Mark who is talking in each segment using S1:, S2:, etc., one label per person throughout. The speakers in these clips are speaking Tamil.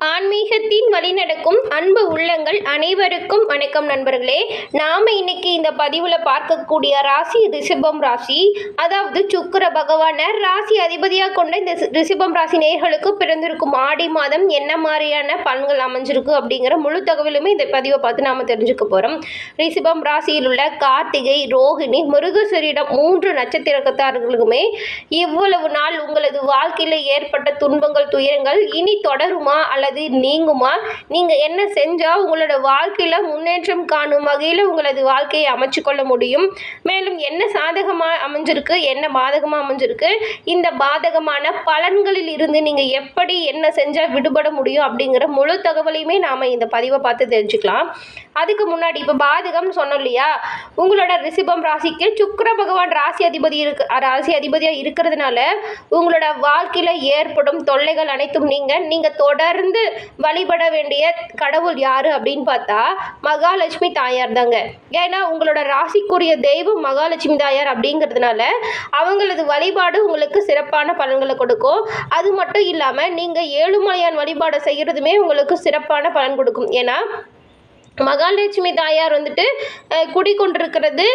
S1: ஆன்மீகத்தின் வழிநடக்கும் அன்பு உள்ளங்கள் அனைவருக்கும் வணக்கம் நண்பர்களே. நாம இன்னைக்கு இந்த பதிவில் பார்க்கக்கூடிய ராசி ரிஷபம் ராசி அதாவது சுக்கிர பகவான ராசி அதிபதியாக கொண்ட இந்த ரிஷபம் ராசி நேர்களுக்கு பிறந்திருக்கும் ஆடி மாதம் என்ன மாதிரியான பலன்கள் அமைஞ்சிருக்கு அப்படிங்கிற முழு தகவலுமே இந்த பதிவை பார்த்து நாம தெரிஞ்சுக்க போகிறோம் ரிஷபம் ராசியில் உள்ள கார்த்திகை ரோகிணி மிருகசரிடம் மூன்று நட்சத்திரத்தார்களுக்குமே இவ்வளவு நாள் உங்களது வாழ்க்கையில் ஏற்பட்ட துன்பங்கள் துயரங்கள் இனி தொடருமா அல்லது நீங்குமா நீங்கள் என்ன செஞ்சால் உங்களோட வாழ்க்கையில் முன்னேற்றம் காணும் வகையில் உங்களது வாழ்க்கையை அமைச்சு கொள்ள முடியும். மேலும் என்ன சாதகமாக அமைஞ்சிருக்கு என்ன பாதகமாக அமைஞ்சிருக்கு இந்த பாதகமான பலன்களில் இருந்து நீங்கள் எப்படி என்ன செஞ்சால் விடுபட முடியும் அப்படிங்கிற முழு தகவலையுமே நாம் இந்த பதிவை பார்த்து தெரிஞ்சுக்கலாம். அதுக்கு முன்னாடி இப்போ பாதகம்னு சொன்னோம் இல்லையா? உங்களோட ரிசிபம் ராசிக்கு சுக்கர பகவான் ராசி அதிபதி இருக்கு ராசி அதிபதியாக இருக்கிறதுனால உங்களோட வாழ்க்கையில் ஏற்படும் தொல்லைகள் அனைத்தும் நீங்கள் நீங்கள் தொடர்ந்து வழிபட வேண்டிய கடவுள் யாரு அப்படின்னு பார்த்தா மகாலட்சுமி தாயார் தாங்க. ஏன்னா உங்களோட ராசிக்குரிய தெய்வம் மகாலட்சுமி தாயார் அப்படிங்கிறதுனால அவங்களது வழிபாடு உங்களுக்கு சிறப்பான பலன்களை கொடுக்கும். அது மட்டும் இல்லாமல் நீங்கள் ஏழுமலையான் வழிபாடை செய்கிறதுமே உங்களுக்கு சிறப்பான பலன் கொடுக்கும். ஏன்னா மகாலட்சுமி தாயார் வந்துட்டு குடிக்கொண்டிருக்கிறது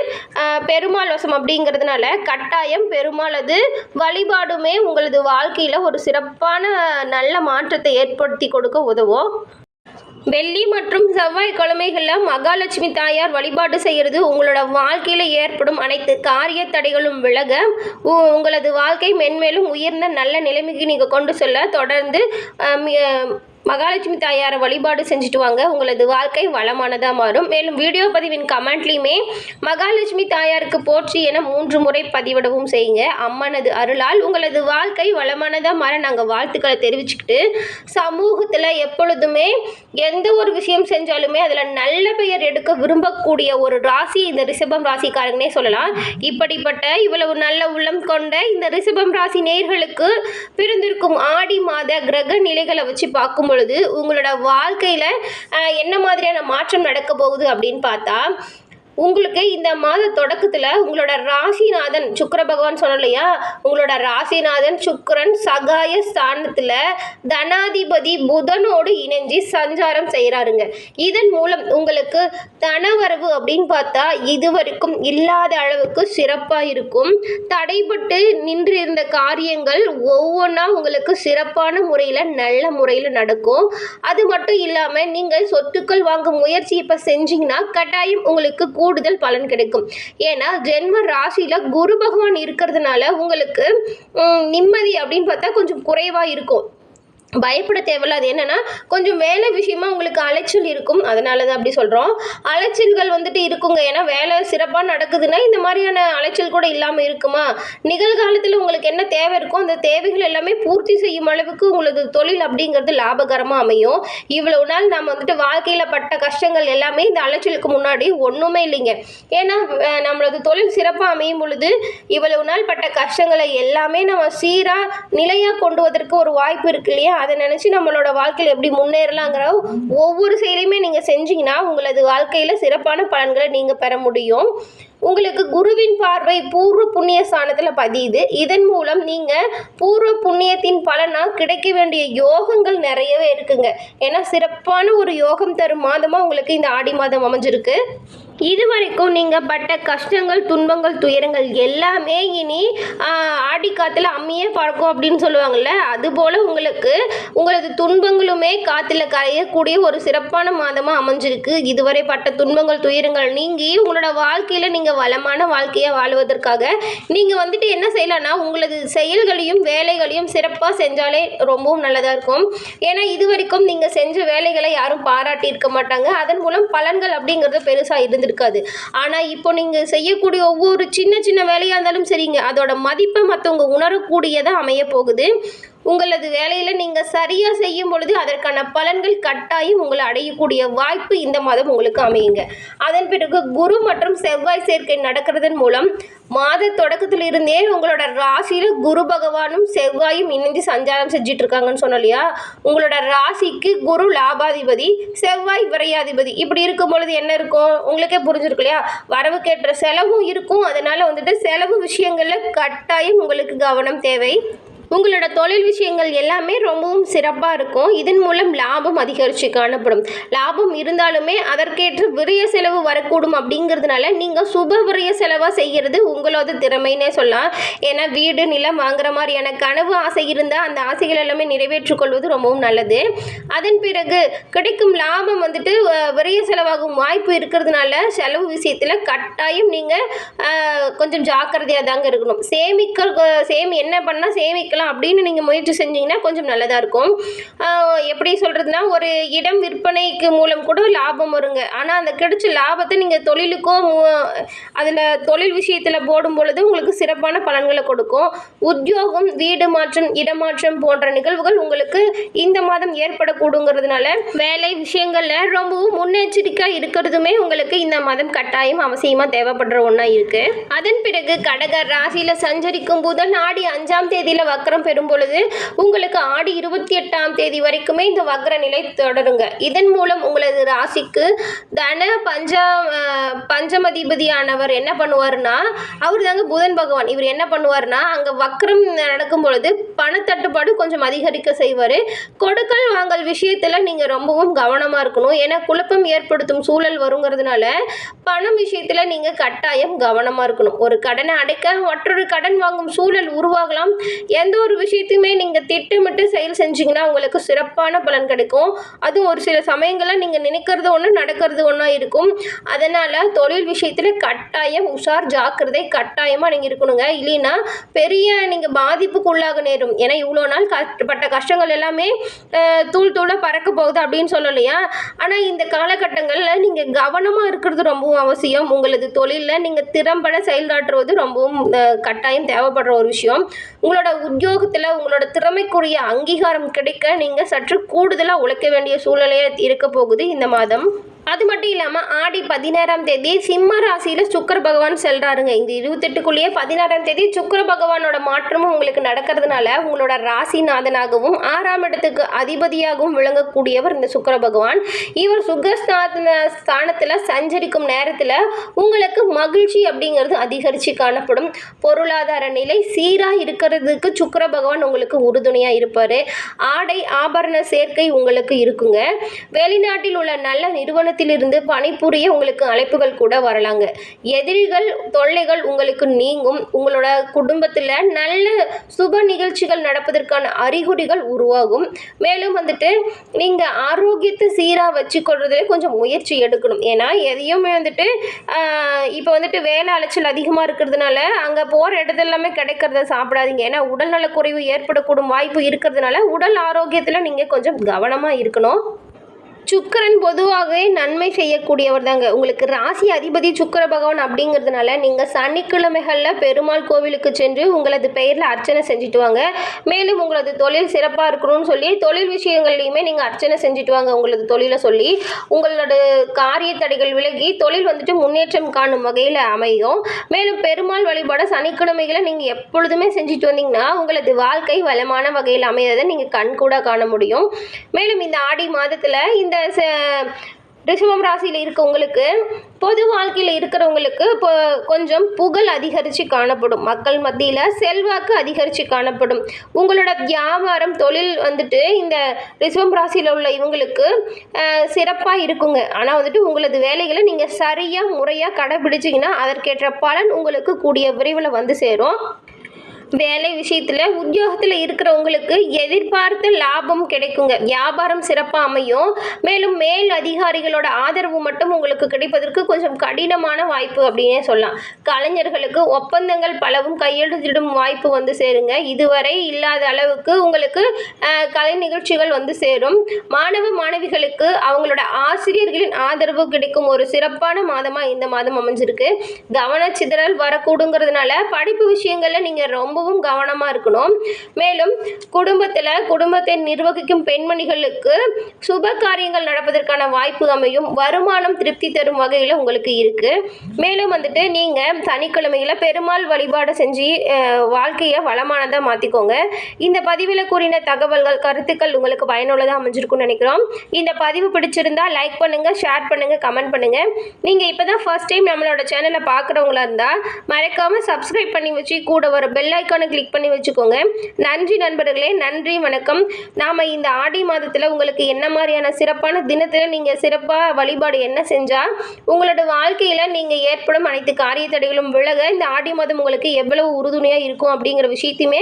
S1: பெருமாள் வசம் அப்படிங்கிறதுனால கட்டாயம் பெருமாளது வழிபாடுமே உங்களது வாழ்க்கையில் ஒரு சிறப்பான நல்ல மாற்றத்தை ஏற்படுத்தி கொடுக்க உதவும். வெள்ளி மற்றும் செவ்வாய் கிழமைகளில் மகாலட்சுமி தாயார் வழிபாடு செய்கிறது உங்களோட வாழ்க்கையில் ஏற்படும் அனைத்து காரிய தடைகளும் விலக உ- உங்களது வாழ்க்கை மென்மேலும் உயர்ந்த நல்ல நிலைமைக்கு நீங்கள் கொண்டு செல்ல தொடர்ந்து மகாலட்சுமி தாயாரை வழிபாடு செஞ்சுட்டு வாங்க. உங்களது வாழ்க்கை வளமானதாக மாறும். மேலும் வீடியோ பதிவின் கமெண்ட்லேயுமே மகாலட்சுமி தாயாருக்கு போற்றி என மூன்று முறை பதிவிடவும் செய்யுங்க. அம்மனது அருளால் உங்களது வாழ்க்கை வளமானதாக மாற நாங்கள் வாழ்த்துக்களை தெரிவிச்சுக்கிட்டு சமூகத்தில் எப்பொழுதுமே எந்த ஒரு விஷயம் செஞ்சாலுமே அதில் நல்ல பெயர் எடுக்க விரும்பக்கூடிய ஒரு ராசி இந்த ரிஷபம் ராசிக்காரங்கனே சொல்லலாம். இப்படிப்பட்ட இவ்வளவு நல்ல உள்ளம் கொண்ட இந்த ரிஷபம் ராசி நேர்களுக்கு பிறந்திருக்கும் ஆடி மாத கிரக நிலைகளை வச்சு பார்க்கும் பொழுது உங்களோட வாழ்க்கையில் என்ன மாதிரியான மாற்றம் நடக்க போகுது அப்படின்னு பார்த்தா உங்களுக்கு இந்த மாத தொடக்கத்தில் உங்களோட ராசிநாதன் சுக்கர பகவான் சொன்னோம் இல்லையா? உங்களோட ராசிநாதன் சுக்கரன் சகாய ஸ்தானத்தில் தனாதிபதி புதனோடு இணைஞ்சு சஞ்சாரம் செய்கிறாருங்க இதன் மூலம் உங்களுக்கு தனவரவு அப்படின்னு பார்த்தா இதுவரைக்கும் இல்லாத அளவுக்கு சிறப்பாக இருக்கும். தடைபட்டு நின்று இருந்த காரியங்கள் ஒவ்வொன்றா உங்களுக்கு சிறப்பான முறையில் நல்ல முறையில் நடக்கும். அது மட்டும் இல்லாமல் நீங்கள் சொத்துக்கள் வாங்கும் முயற்சி இப்போ செஞ்சீங்கன்னா கட்டாயம் உங்களுக்கு கூடுதல் பலன் கிடைக்கும். ஏன்னா ஜென்ம ராசியில் குரு பகவான் இருக்கிறதுனால உங்களுக்கு நிம்மதி அப்படின்னு பார்த்தா கொஞ்சம் குறைவாக இருக்கும். பயப்பட தேவையில்ல. அது என்னென்னா கொஞ்சம் வேலை விஷயமா உங்களுக்கு அலைச்சல் இருக்கும். அதனால தான் அப்படி சொல்கிறோம் அலைச்சல்கள் வந்துட்டு இருக்குங்க. ஏன்னா வேலை சிறப்பாக நடக்குதுன்னா இந்த மாதிரியான அலைச்சல் கூட இல்லாமல் இருக்குமா? நிகழ்காலத்தில் உங்களுக்கு என்ன தேவை இருக்கோ அந்த தேவைகள் எல்லாமே பூர்த்தி செய்யும் அளவுக்கு உங்களது தொழில் அப்படிங்கிறது லாபகரமாக அமையும். இவ்வளவு நாள் நம்ம வந்துட்டு வாழ்க்கையில் பட்ட கஷ்டங்கள் எல்லாமே இந்த அலைச்சலுக்கு முன்னாடி ஒன்றுமே இல்லைங்க. ஏன்னா நம்மளது தொழில் சிறப்பாக அமையும் பொழுது இவ்வளவு நாள் பட்ட கஷ்டங்களை எல்லாமே நம்ம சீராக நிலையாக கொண்டு வதற்கு ஒரு வாய்ப்பு இருக்கு இல்லையா? அதை நினச்சி நம்மளோட வாழ்க்கையில் எப்படி முன்னேறலாங்கிற ஒவ்வொரு செயலையுமே நீங்கள் செஞ்சீங்கன்னா உங்களது வாழ்க்கையில் சிறப்பான பலன்களை நீங்கள் பெற முடியும். உங்களுக்கு குருவின் பார்வை பூர்வ புண்ணிய ஸ்தானத்தில் பதியுது. இதன் மூலம் நீங்கள் பூர்வ புண்ணியத்தின் பலனாக கிடைக்க வேண்டிய யோகங்கள் நிறையவே இருக்குங்க. ஏன்னா சிறப்பான ஒரு யோகம் தரும் மாதமாக உங்களுக்கு இந்த ஆடி மாதம் அமைஞ்சிருக்கு. இது வரைக்கும் நீங்கள் பட்ட கஷ்டங்கள் துன்பங்கள் துயரங்கள் எல்லாமே இனி ஆடி காற்றுல அம்மியே பறக்கும் அப்படின்னு சொல்லுவாங்கள்ல அதுபோல் உங்களுக்கு உங்களது துன்பங்களுமே காற்றுல கரையக்கூடிய ஒரு சிறப்பான மாதமாக அமைஞ்சிருக்கு. இதுவரை பட்ட துன்பங்கள் துயரங்கள் நீங்கி உங்களோட வாழ்க்கையில் நீங்கள் வளமான வாழ்க்கையை வாழ்வதற்காக நீங்கள் வந்துட்டு என்ன செய்யலாம்னா உங்களது செயல்களையும் வேலைகளையும் சிறப்பாக செஞ்சாலே ரொம்பவும் நல்லதாக இருக்கும். ஏன்னா இது வரைக்கும் நீங்கள் செஞ்ச வேலைகளை யாரும் பாராட்டி இருக்க மாட்டாங்க. அதன் மூலம் பலன்கள் அப்படிங்கிறது பெருசாக இருந்திருக்காது. ஆனால் இப்போ நீங்கள் செய்யக்கூடிய ஒவ்வொரு சின்ன சின்ன வேலையாக இருந்தாலும் சரிங்க. அதோட மதிப்பை மற்றவங்க உணரக்கூடியதாக அமைய போகுது உங்களது வேலையில் நீங்கள் சரியாக செய்யும் பொழுது அதற்கான பலன்கள் கட்டாயம் உங்களை அடையக்கூடிய வாய்ப்பு இந்த மாதம் உங்களுக்கு அமையுங்க. அதன் பிறகு குரு மற்றும் செவ்வாய் சேர்க்கை நடக்கிறதன் மூலம் மாத தொடக்கத்தில் இருந்தே உங்களோட ராசியில் குரு பகவானும் செவ்வாயும் இணைந்து சஞ்சாரம் செஞ்சிட்டு இருக்காங்கன்னு சொன்னோம் இல்லையா? உங்களோட ராசிக்கு குரு லாபாதிபதி செவ்வாய் விரையாதிபதி. இப்படி இருக்கும் பொழுது என்ன இருக்கும்? உங்களுக்கே புரிஞ்சிருக்கு இல்லையா? வரவுக்கேற்ற செலவும் இருக்கும். அதனால் வந்துட்டு செலவு விஷயங்களில் கட்டாயம் உங்களுக்கு கவனம் தேவை. உங்களோட தொழில் விஷயங்கள் எல்லாமே ரொம்பவும் சிறப்பாக இருக்கும். இதன் மூலம் லாபம் அதிகரித்து காணப்படும். லாபம் இருந்தாலுமே அதற்கேற்ற விரிய செலவு வரக்கூடும் அப்படிங்கிறதுனால நீங்கள் சுப விரிய செலவாக செய்கிறது உங்களோட திறமைன்னே சொல்லலாம். ஏன்னா வீடு நிலம் வாங்குற மாதிரியான கனவு ஆசை இருந்தால் அந்த ஆசைகள் எல்லாமே நிறைவேற்றிக் கொள்வது ரொம்பவும் நல்லது. அதன் பிறகு கிடைக்கும் லாபம் வந்துட்டு விரைய விரய செலவாகும் வாய்ப்பு இருக்கிறதுனால செலவு விஷயத்தில் கட்டாயம் நீங்கள் கொஞ்சம் ஜாக்கிரதையாக தாங்க இருக்கணும். சேமிக்க சேமி என்ன பண்ணால் சேமிக்கலாம் அப்படின்னு நீங்கள் முயற்சி செஞ்சீங்கன்னா கொஞ்சம் நல்லதாக இருக்கும். எப்படி சொல்கிறதுனா ஒரு இடம் விற்பனைக்கு மூலம் கூட லாபம் வருங்க. ஆனால் அந்த கிடைச்ச லாபத்தை நீங்கள் தொழிலுக்கோ அதில் தொழில் விஷயத்தில் போடும் பொழுது உங்களுக்கு சிறப்பான பலன்களை கொடுக்கும். உத்தியோகம் வீடு மாற்றம் இடமாற்றம் போன்ற நிகழ்வுகள் உங்களுக்கு இந்த மாதம் ஏற்படக்கூடுங்கிறதுனால வேலை விஷயங்களில் ரொம்பவும் முன்னெச்சரிக்கையாக இருக்கிறதுமே உங்களுக்கு இந்த மாதம் கட்டாயம் அவசியமாக தேவைப்படுற ஒன்றா இருக்குது அதன் பிறகு கடக ராசியில் சஞ்சரிக்கும் புதன் ஆடி அஞ்சாம் தேதியில் வக்ரம் பெறும் பொழுது உங்களுக்கு ஆடி இருபத்தி எட்டாம் தேதி வரைக்குமே இந்த வக்ர நிலை தொடருங்க. இதன் மூலம் உங்களது ராசிக்கு தன பஞ்சா பஞ்சமதிபதியானவர் என்ன பண்ணுவார்னா அவர் தாங்க புதன் பகவான். இவர் என்ன பண்ணுவார்னா அங்கே வக்ரம் நடக்கும் பொழுது பணத்தட்டுப்பாடு கொஞ்சம் அதிகரிக்க செய்வார். கொடுக்கல் வாங்கல் விஷயத்தில் நீங்கள் ரொம்பவும் கவனமாக இருக்கணும். ஏன்னா குழப்பம் ஏற்படுத்தும் சூழல் வருங்கிறதுனால பணம் விஷயத்தில் நீங்கள் கட்டாயம் கவனமாக இருக்கணும். ஒரு கடனை அடைக்க மற்றொரு கடன் வாங்கும் சூழல் உருவாகலாம். எந்த ஒரு விஷயத்தையுமே நீங்கள் திட்டமிட்டு செயல் செஞ்சீங்கன்னா உங்களுக்கு சிறப்பான பலன் கிடைக்கும். அதுவும் ஒரு சில சமயங்களில் நீங்கள் நினைக்கிறது ஒன்று நடக்கிறது ஒன்றா இருக்கும். அதனால் தொழில் விஷயத்தில் கட்டாயம் உஷார் ஜாக்கிரதை கட்டாயமாக நீங்கள் இருக்கணுங்க. இல்லைன்னா பெரிய நீங்கள் பாதிப்புக்கு உள்ளாக நேரும். ஏன்னா இவ்வளோ நாள் கஷ்டப்பட்ட கஷ்டங்கள் எல்லாமே தூள் தூளாக பறக்க போகுது அப்படின்னு சொல்லலையா ஆனால் இந்த காலகட்டங்களில் நீங்கள் கவனமாக இருக்கிறது ரொம்பவும் அவசியம். உங்களது தொழிலில் நீங்கள் திறம்பட செயல்காட்டுவது ரொம்பவும் கட்டாயம் தேவைப்படுற ஒரு விஷயம். உங்களோட உத்தியோகத்தில் உங்களோட திறமைக்குரிய அங்கீகாரம் கிடைக்க நீங்கள் சற்று கூடுதலாக உழைக்க வேண்டிய சூழ்நிலையாக இருக்க போகுது இந்த மாதம். அது மட்டும் இல்லாமல் ஆடி பதினாறாம் தேதி சிம்ம ராசியில் சுக்கர பகவான் செல்கிறாருங்க இந்த இருபத்தெட்டுக்குள்ளேயே பதினாறாம் தேதி சுக்கர பகவானோட மாற்றமும் உங்களுக்கு நடக்கிறதுனால உங்களோட ராசிநாதனாகவும் ஆறாம் இடத்துக்கு அதிபதியாகவும் விளங்கக்கூடியவர் இந்த சுக்கர பகவான். இவர் சுகஸ்தான ஸ்தானத்தில் சஞ்சரிக்கும் நேரத்தில் உங்களுக்கு மகிழ்ச்சி அப்படிங்கிறது அதிகரித்து காணப்படும். பொருளாதார நிலை சீராக இருக்கிறதுக்கு சுக்கர பகவான் உங்களுக்கு உறுதுணையாக இருப்பார். ஆடை ஆபரண சேர்க்கை உங்களுக்கு இருக்குங்க. வெளிநாட்டில் உள்ள நல்ல நிறுவனத்திலிருந்து பணிபுரிய உங்களுக்கு அழைப்புகள் கூட வரலாங்க. எதிரிகள் தொல்லைகள் உங்களுக்கு நீங்கும். உங்களோட குடும்பத்தில் நல்ல சுப நிகழ்ச்சிகள் நடப்பதற்கான அறிகுறிகள் உருவாகும். மேலும் வந்துட்டு நீங்கள் ஆரோக்கியத்தை சீராக வச்சுக்கொள்றதுல கொஞ்சம் முயற்சி எடுக்கணும். ஏன்னா எதையுமே வந்துட்டு இப்போ வந்துட்டு வேலை அலைச்சல் அதிகமாக இருக்கிறதுனால அங்கே போகிற இடத்துல எல்லாமே கிடைக்கிறத சாப்பிடாதீங்க. ஏன்னா உடல்நலக்குறைவு ஏற்படக்கூடும் வாய்ப்பு இருக்கிறதுனால உடல் ஆரோக்கியத்தில் நீங்கள் கொஞ்சம் கவனமாக இருக்கணும். சுக்கரன் பொதுவாகவே நன்மை செய்யக்கூடியவர் தாங்க உங்களுக்கு ராசி அதிபதி சுக்கிர பகவான் அப்படிங்கிறதுனால நீங்கள் சனிக்கிழமைகளில் பெருமாள் கோவிலுக்கு சென்று உங்களது பெயரில் அர்ச்சனை செஞ்சுட்டு வாங்க மேலும் உங்களது தொழில் சிறப்பாக இருக்கணும்னு சொல்லி தொழில் விஷயங்கள்லையுமே நீங்கள் அர்ச்சனை செஞ்சுட்டு வாங்க உங்களது தொழிலை சொல்லி. உங்களோட காரிய தடைகள் விலகி தொழில் வந்துட்டு முன்னேற்றம் காணும் வகையில் அமையும். மேலும் பெருமாள் வழிபாட சனிக்கிழமைகளை நீங்கள் எப்பொழுதுமே செஞ்சுட்டு வந்தீங்கன்னா உங்களது வாழ்க்கை வளமான வகையில் அமையதை நீங்கள் கண்கூட காண முடியும். மேலும் இந்த ஆடி மாதத்தில் இந்த ரிஷபம் ராசியில் இருக்கவங்களுக்கு பொது வாழ்க்கையில் இருக்கிறவங்களுக்கு இப்போ கொஞ்சம் புகழ் அதிகரித்து காணப்படும். மக்கள் மத்தியில் செல்வாக்கு அதிகரித்து காணப்படும். உங்களோட வியாபாரம் தொழில் வந்துட்டு இந்த ரிஷபம் ராசியில் உள்ள இவங்களுக்கு சிறப்பாக இருக்குங்க. ஆனால் வந்துட்டு உங்களது வேலைகளை நீங்கள் சரியாக முறையாக கடைபிடிச்சிங்கன்னா அதற்கேற்ற பலன் உங்களுக்கு கூடிய விரைவில் வந்து சேரும். வேலை விஷயத்தில் உத்தியோகத்தில் இருக்கிறவங்களுக்கு எதிர்பார்த்த லாபம் கிடைக்குங்க. வியாபாரம் சிறப்பாக அமையும். மேலும் மேல் அதிகாரிகளோட ஆதரவு மட்டும் உங்களுக்கு கிடைப்பதற்கு கொஞ்சம் கடினமான வாய்ப்பு அப்படின்னே சொல்லலாம். கலைஞர்களுக்கு ஒப்பந்தங்கள் பலவும் கையெழுத்திடும் வாய்ப்பு வந்து சேருங்க. இதுவரை இல்லாத அளவுக்கு உங்களுக்கு கலை நிகழ்ச்சிகள் வந்து சேரும். மாணவ மாணவிகளுக்கு அவங்களோட ஆசிரியர்களின் ஆதரவு கிடைக்கும் ஒரு சிறப்பான மாதமாக இந்த மாதம் அமைஞ்சிருக்கு. கவனச்சிதறல் வரக்கூடுங்கிறதுனால படிப்பு விஷயங்களில் நீங்கள் ரொம்பவும் கவனமாக இருக்கணும். மேலும் குடும்பத்தில் குடும்பத்தை நிர்வகிக்கும் பெண்மணிகளுக்கு சுப காரியங்கள் நடப்பதற்கான வாய்ப்பு அமையும். வருமானம் திருப்தி தரும் வகையில் உங்களுக்கு இருக்குது மேலும் வந்துட்டு நீங்கள் சனிக்கிழமையில் பெருமாள் வழிபாடு செஞ்சு வாழ்க்கையை வளமானதாக மாற்றிக்கோங்க இந்த பதிவில் கூறின தகவல்கள் கருத்துக்கள் உங்களுக்கு பயனுள்ளதாக அமைஞ்சிருக்கும்னு நினைக்கிறோம். இந்த பதிவு பிடிச்சிருந்தா லைக் பண்ணுங்கள் ஷேர் பண்ணுங்கள் கமெண்ட் பண்ணுங்கள் நீங்கள் இப்போ தான் ஃபர்ஸ்ட் டைம் நம்மளோட சேனலை பார்க்குறவங்களா இருந்தால் மறக்காமல் சப்ஸ்கிரைப் பண்ணி வச்சு கூட வர பெல் ஐக்கான் ஐக்கானை கிளிக் பண்ணி வச்சுக்கோங்க. நன்றி நண்பர்களே நன்றி வணக்கம். நாம் இந்த ஆடி மாதத்தில் உங்களுக்கு என்ன மாதிரியான சிறப்பான தினத்தில் நீங்கள் சிறப்பாக வழிபாடு என்ன செஞ்சால் உங்களோட வாழ்க்கையில் நீங்கள் ஏற்படும் அனைத்து காரிய தடைகளும் விலக இந்த ஆடி மாதம் உங்களுக்கு எவ்வளவு உறுதுணையாக இருக்கும் அப்படிங்கிற விஷயத்தையுமே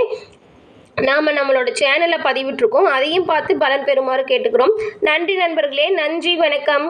S1: நாம் நம்மளோட சேனலில் பதிவிட்டிருக்கோம். அதையும் பார்த்து பலன் பெறுமாறு கேட்டுக்கிறோம். நன்றி நண்பர்களே நன்றி வணக்கம்.